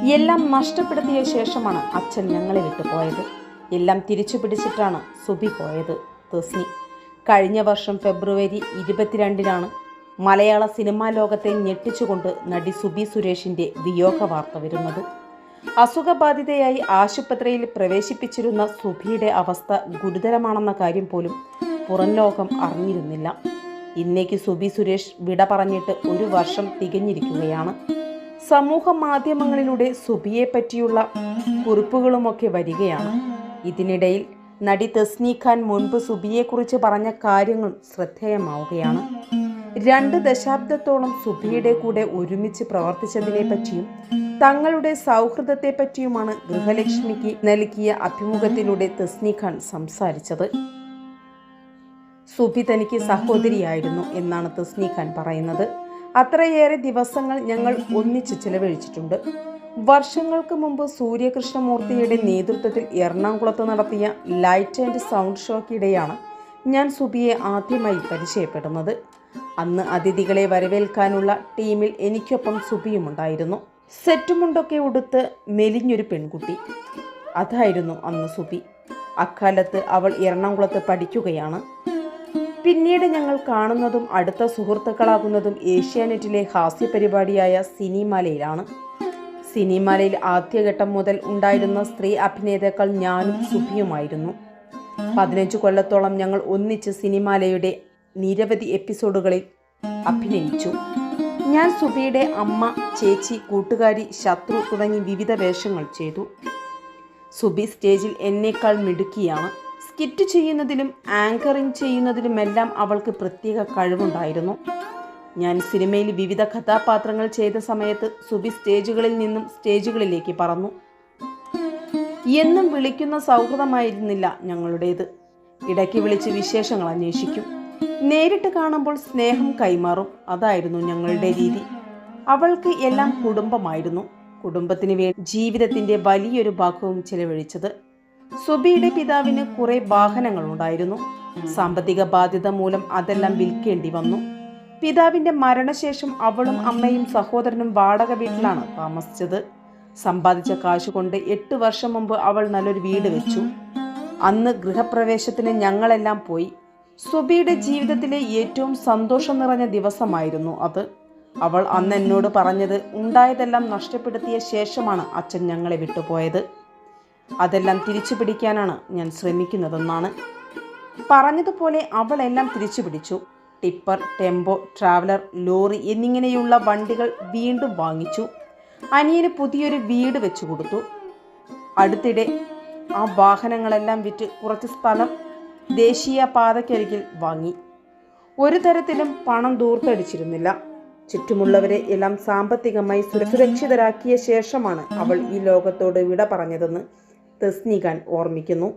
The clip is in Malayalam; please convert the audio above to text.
എല്ലാം നഷ്ടപ്പെടുത്തിയ ശേഷമാണ് അച്ഛൻ ഞങ്ങളെ വിട്ടുപോയത് എല്ലാം തിരിച്ചു പിടിച്ചിട്ടാണ് സുബി പോയത് തസ്നി. കഴിഞ്ഞ വർഷം ഫെബ്രുവരി ഇരുപത്തിരണ്ടിനാണ് മലയാള സിനിമാ ലോകത്തെ ഞെട്ടിച്ചുകൊണ്ട് നടി സുബി സുരേഷിന്റെ വിയോഗ വാർത്ത വരുന്നത്. അസുഖബാധിതയായി ആശുപത്രിയിൽ പ്രവേശിപ്പിച്ചിരുന്ന സുബിയുടെ അവസ്ഥ ഗുരുതരമാണെന്ന കാര്യം പോലും പുറം ലോകം അറിഞ്ഞിരുന്നില്ല. ഇന്നേക്ക് സുബി സുരേഷ് വിട പറഞ്ഞിട്ട് ഒരു വർഷം തികഞ്ഞിരിക്കുകയാണ്. സമൂഹ മാധ്യമങ്ങളിലൂടെ സുബിയെ പറ്റിയുള്ള കുറിപ്പുകളുമൊക്കെ വരികയാണ്. ഇതിനിടയിൽ നടി തസ്നി ഖാൻ മുൻപ് സുബിയെക്കുറിച്ച് പറഞ്ഞ കാര്യങ്ങൾ ശ്രദ്ധേയമാവുകയാണ്. രണ്ട് ദശാബ്ദത്തോളം സുബിയുടെ കൂടെ ഒരുമിച്ച് പ്രവർത്തിച്ചതിനെ പറ്റിയും തങ്ങളുടെ സൗഹൃദത്തെ പറ്റിയുമാണ് ഗൃഹലക്ഷ്മിക്ക് നൽകിയ അഭിമുഖത്തിലൂടെ തസ്നി ഖാൻ സംസാരിച്ചത്. സുബി തനിക്ക് സഹോദരിയായിരുന്നു എന്നാണ് തസ്നി ഖാൻ പറയുന്നത്. അത്രയേറെ ദിവസങ്ങൾ ഞങ്ങൾ ഒന്നിച്ച് ചിലവഴിച്ചിട്ടുണ്ട്. വർഷങ്ങൾക്ക് മുമ്പ് സൂര്യകൃഷ്ണമൂർത്തിയുടെ നേതൃത്വത്തിൽ എറണാകുളത്ത് നടത്തിയ ലൈറ്റ് ആൻഡ് സൗണ്ട് ഷോക്കിടെയാണ് ഞാൻ സുബിയെ ആദ്യമായി പരിചയപ്പെടുന്നത്. അന്ന് അതിഥികളെ വരവേൽക്കാനുള്ള ടീമിൽ എനിക്കൊപ്പം സുബിയുമുണ്ടായിരുന്നു സെറ്റുമുണ്ടൊക്കെ ഉടുത്ത് മെലിഞ്ഞൊരു പെൺകുട്ടി. അതായിരുന്നു അന്ന് സുബി. അക്കാലത്ത് അവൾ എറണാകുളത്ത് പഠിക്കുകയാണ്. പിന്നീട് ഞങ്ങൾ കാണുന്നതും അടുത്ത സുഹൃത്തുക്കളാകുന്നതും ഏഷ്യാനെറ്റിലെ ഹാസ്യ പരിപാടിയായ സിനിമാലയിലാണ്. സിനിമാലയിൽ ആദ്യഘട്ടം മുതൽ ഉണ്ടായിരുന്ന സ്ത്രീ അഭിനേതാക്കൾ ഞാനും സുഭിയുമായിരുന്നു. പതിനഞ്ച് കൊല്ലത്തോളം ഞങ്ങൾ ഒന്നിച്ച് സിനിമാലയുടെ നിരവധി എപ്പിസോഡുകളിൽ അഭിനയിച്ചു. ഞാൻ സുഭിയുടെ അമ്മ ചേച്ചി കൂട്ടുകാരി ശത്രു തുടങ്ങി വിവിധ വേഷങ്ങൾ ചെയ്തു. സുബി സ്റ്റേജിൽ എന്നേക്കാൾ മിടുക്കിയാണ്. സ്കിറ്റ് ചെയ്യുന്നതിലും ആങ്കറിംഗ് ചെയ്യുന്നതിലുമെല്ലാം അവൾക്ക് പ്രത്യേക കഴിവുണ്ടായിരുന്നു. ഞാൻ സിനിമയിൽ വിവിധ കഥാപാത്രങ്ങൾ ചെയ്ത സമയത്ത് സുബി സ്റ്റേജുകളിൽ നിന്നും സ്റ്റേജുകളിലേക്ക് പറന്നു. എന്നും വിളിക്കുന്ന സൗഹൃദമായിരുന്നില്ല ഞങ്ങളുടേത്. ഇടയ്ക്ക് വിളിച്ച് വിശേഷങ്ങൾ അന്വേഷിക്കും. നേരിട്ട് കാണുമ്പോൾ സ്നേഹം കൈമാറും. അതായിരുന്നു ഞങ്ങളുടെ രീതി. അവൾക്ക് എല്ലാം കുടുംബമായിരുന്നു. കുടുംബത്തിന് വേണ്ടി ജീവിതത്തിന്റെ വലിയൊരു ഭാഗവും ചെലവഴിച്ചത് സുബിയുടെ പിതാവിന് കുറെ വാഹനങ്ങൾ ഉണ്ടായിരുന്നു സാമ്പത്തിക ബാധ്യത മൂലം അതെല്ലാം വിൽക്കേണ്ടി വന്നു. പിതാവിന്റെ മരണശേഷം അവളും അമ്മയും സഹോദരനും വാടക വീട്ടിലാണ് താമസിച്ചത്. സമ്പാദിച്ച കാശ് കൊണ്ട് എട്ട് വർഷം മുമ്പ് അവൾ നല്ലൊരു വീട് വെച്ചു. അന്ന് ഗൃഹപ്രവേശത്തിന് ഞങ്ങളെല്ലാം പോയി. സുബിയുടെ ജീവിതത്തിലെ ഏറ്റവും സന്തോഷം നിറഞ്ഞ ദിവസമായിരുന്നു അത്. അവൾ അന്ന് എന്നോട് പറഞ്ഞത് ഉണ്ടായതെല്ലാം നഷ്ടപ്പെടുത്തിയ ശേഷമാണ് അച്ഛൻ ഞങ്ങളെ വിട്ടുപോയത്. അതെല്ലാം തിരിച്ചു പിടിക്കാനാണ് ഞാൻ ശ്രമിക്കുന്നതെന്നാണ്. പറഞ്ഞതുപോലെ അവൾ എല്ലാം തിരിച്ചു പിടിച്ചു. ടിപ്പർ ടെമ്പോ ട്രാവലർ ലോറി എന്നിങ്ങനെയുള്ള വണ്ടികൾ വീണ്ടും വാങ്ങിച്ചു. അനിയന് പുതിയൊരു വീട് വെച്ചു കൊടുത്തു. അടുത്തിടെ ആ വാഹനങ്ങളെല്ലാം വിറ്റ് കുറച്ച് സ്ഥലം ദേശീയ പാതയ്ക്കരികിൽ വാങ്ങി. ഒരു തരത്തിലും പണം ദൂർത്തടിച്ചിരുന്നില്ല. ചുറ്റുമുള്ളവരെ എല്ലാം സാമ്പത്തികമായി സുരക്ഷിതരാക്കിയ ശേഷമാണ് അവൾ ഈ ലോകത്തോട് വിട പറഞ്ഞതെന്ന് തസ്നിഖാൻ ഓർമ്മിക്കുന്നു.